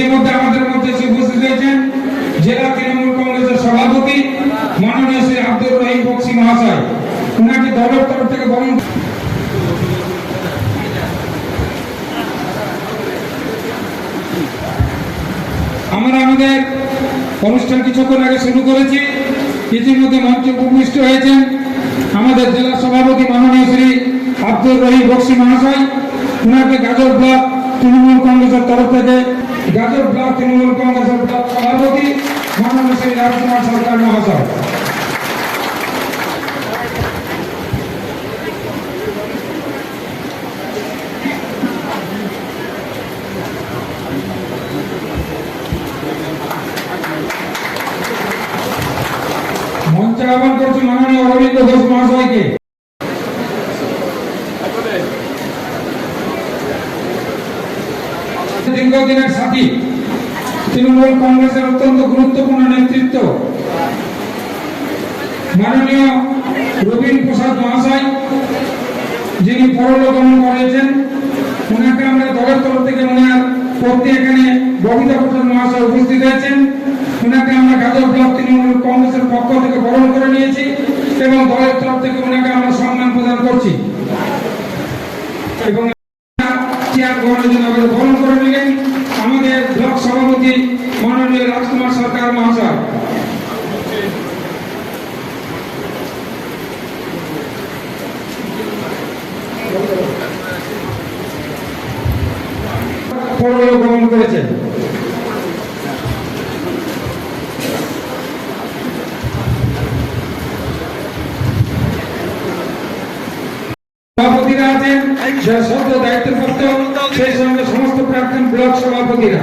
ইতিমধ্যে আমাদের মধ্যে এসে উপস্থিত হয়েছেন জেলা তৃণমূল কংগ্রেসের সভাপতি মাননীয় শ্রী আব্দুর রহিম বক্সি মহাশয়। উনাকে দলের তরফ থেকে বরণ আমরা আমাদের অনুষ্ঠান কিছুক্ষণ আগে শুরু করেছি। ইতিমধ্যে মঞ্চে উপবিষ্ট হয়েছেন আমাদের জেলা সভাপতি মাননীয় শ্রী আব্দুর রহিম বক্সি মহাশয়। উনাকে গাজর ব্লক তৃণমূল কংগ্রেসের তরফ থেকে গাজর ব্লক তৃণমূল কংগ্রেসের ব্লক সভাপতি মাননীয় শ্রী রাজকুমার সরকার মহাশয়। আহ্বান করছি মাননীয় ঘোষ মহাশয়কে। দীর্ঘদিনের তৃণমূল কংগ্রেসের অত্যন্ত গুরুত্বপূর্ণ নেতৃত্ব। মাননীয় রবীন প্রসাদ মহাশয়, যিনি পরলোকগমন করেছেন, ওনাকে আমরা দলের তরফ থেকে ওনার পত্নী এখানে ববিতা প্রসাদ মহাশয় উপস্থিত হয়েছেন। ওনাকে আমরা গাজর ব্লক তৃণমূল কংগ্রেসের পক্ষ থেকে বরণ করে নিয়েছি এবং দলের তরফ থেকে ওনাকে আমরা সম্মান প্রদান করছি। এবং চেয়ার গ্রহণের জন্য বরণ করে নিলেন। আমাদের সভাপতি মাননীয় রাজকুমার সরকার মহাশয়। গমন করেছেন। সভাপতিরা আছেন সদ্য দায়িত্বপ্রাপ্ত সেই সঙ্গে সমস্ত প্রাক্তন ব্লক সভাপতিরা।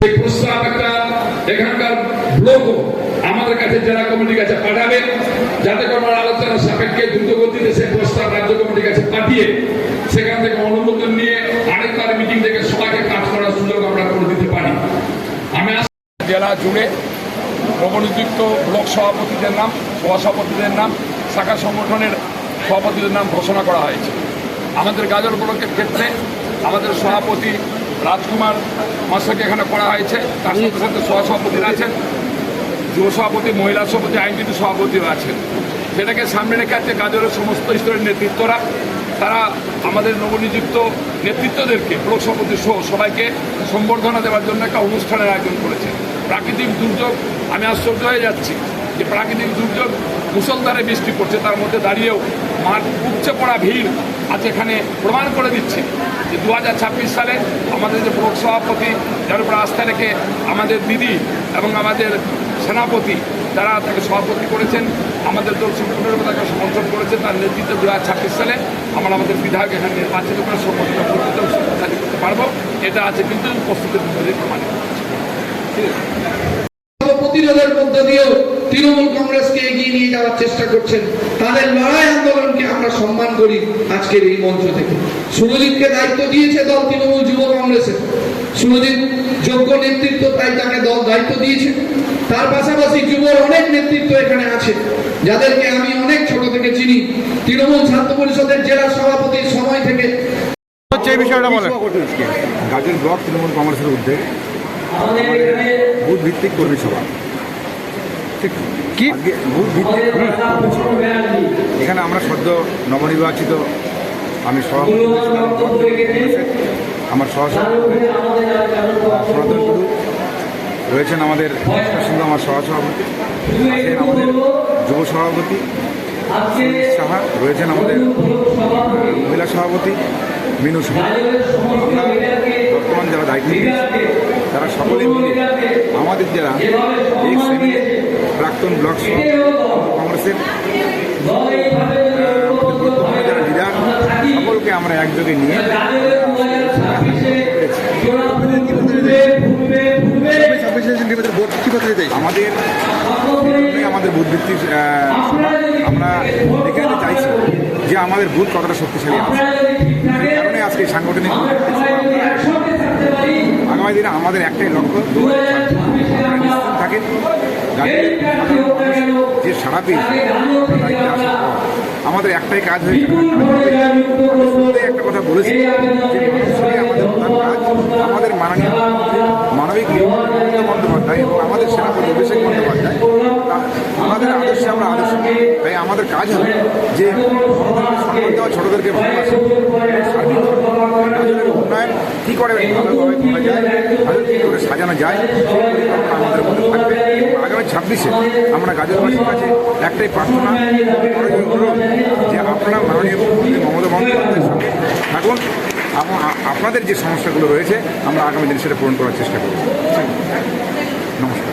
সেই প্রস্তাব একটা এখানকার ব্লক আমাদের কাছে জেলা কমিটির কাছে পাঠাবে। যাতে করে আমরা আলোচনা সাপেক্ষে দ্রুত গতিতে সেই প্রস্তাব রাজ্য কমিটির কাছে পাঠিয়ে সেখান থেকে অনুমোদন নিয়ে আরেকবার মিটিং থেকে সবাইকে কাজ করার সুযোগ আমরা করে দিতে পারি। আমি জেলা জুড়ে নবনিযুক্ত ব্লক সভাপতিদের নাম সভাপতিদের নাম, শাখা সংগঠনের সভাপতিদের নাম ঘোষণা করা হয়েছে। আমাদের গাজর ব্লকের ক্ষেত্রে আমাদের সভাপতি রাজকুমার মহাশয়কে এখানে করা হয়েছে। তার সাথে সাথে সহসভাপতিরা আছেন। যুব সভাপতি, মহিলা সভাপতি, আইনজীবী সভাপতিও আছেন। সেটাকে সামনে রেখে আছে কাজের সমস্ত স্তরের নেতৃত্বরা, তারা আমাদের নবনিযুক্ত নেতৃত্বদেরকে, ব্লক সভাপতি সহ সবাইকে সম্বর্ধনা দেওয়ার জন্য একটা অনুষ্ঠানের আয়োজন করেছে। প্রাকৃতিক দুর্যোগ, আমি আশ্চর্য হয়ে যাচ্ছি। যে প্রাকৃতিক দুর্যোগ মুসলধারে বৃষ্টি পড়ছে, তার মধ্যে দাঁড়িয়েও মাঠ উপচে পড়া ভিড় আজ এখানে প্রমাণ করে দিচ্ছে যে দু হাজার ছাব্বিশ সালে আমাদের যে ব্লক সভাপতি, যার উপর আস্থা রেখে আমাদের দিদি এবং আমাদের সেনাপতি তারা তাকে সভাপতি করেছেন, আমাদের দল সম্পূর্ণরূপে তাকে সমর্থন করেছে তার নেতৃত্বে দু হাজার ছাব্বিশ সালে আমরা আমাদের বিধায়ক এখানে নির্বাচিত করে প্রকৃত শক্তিশালী করতে পারব। এটা আছে কিন্তু প্রস্তুতির মধ্যে প্রমাণিত প্রতিরোধের মধ্য দিয়েও তৃণমূল কংগ্রেসকে এগিয়ে নিয়ে যাওয়ার চেষ্টা করছেন তাদের লড়াই আন্দোলনকে আমরা সম্মান করি আজকের এই মঞ্চ থেকে। সুরজিৎকে দায়িত্ব দিয়েছে দল তৃণমূল যুব কংগ্রেসের। সুরজিৎ যোগ্য নেতৃত্ব তাই তাকে দল দায়িত্ব দিয়েছে। তার পাশাপাশি যুবর অনেক নেতৃত্ব এখানে আছে যাদেরকে আমি অনেক ছোট থেকে চিনি। তৃণমূল ছাত্র পরিষদের জেলা সভাপতির সময় থেকে হচ্ছে এই বিষয়টা বলেন। গাজল ব্লক তৃণমূল কংগ্রেসের উদ্যোগে। বুথ ভিত্তিক কর্মী সভা। কি। এখানে আমরা সদ্য নবনির্বাচিত আমি। আমার সহসভাপতি সনাতন রয়েছেন আমাদের আমার সহসভাপতি আছেন আমাদের যুব সভাপতি সাহা রয়েছেন আমাদের মহিলা সভাপতি মিনু বর্তমান যারা দায়িত্ব তারা সকলে মিলে আমাদের যারা এই শ্রেণি প্রাক্তন ব্লক কংগ্রেসের যারা লিডার সকলকে আমরা একযোগে নিয়ে আমাদের আমাদের বুথ ভিত্তিক আহ, আমরা দেখে চাইছি যে আমাদের বুথ কতটা শক্তিশালী আছে। আজকে সাংগঠনিক আগামী দিনে আমাদের একটাই লক্ষ্য থাকেন যে সারা আমাদের একটাই কাজ হয়েছে। একটা কথা বলেছি আমাদের আমাদের মাননীয় মানবিক বন্দ্যোপাধ্যায় এবং আমাদের সেনাপতি অভিষেক আমাদের আমরা আদর্শ তাই আমাদের কাজ হবে যে বড়দেরকে দেওয়া ছোটদেরকে ভালোবাসা। উন্নয়ন কী করে ভালোভাবে করা যায় গাজল কী করে সাজানো যায়, আমাদের মধ্যে থাকবে। আগামী ছাব্বিশে আমরা গাজলবাসীর কাছে একটাই প্রার্থনা যে আপনারা মাননীয় মুখ্যমন্ত্রী মমতা বন্দ্যোপাধ্যায়ের সঙ্গে থাকুন। আপনাদের যে সমস্যাগুলো রয়েছে, আমরা আগামী দিন সেটা পূরণ করার চেষ্টা করব। নমস্কার।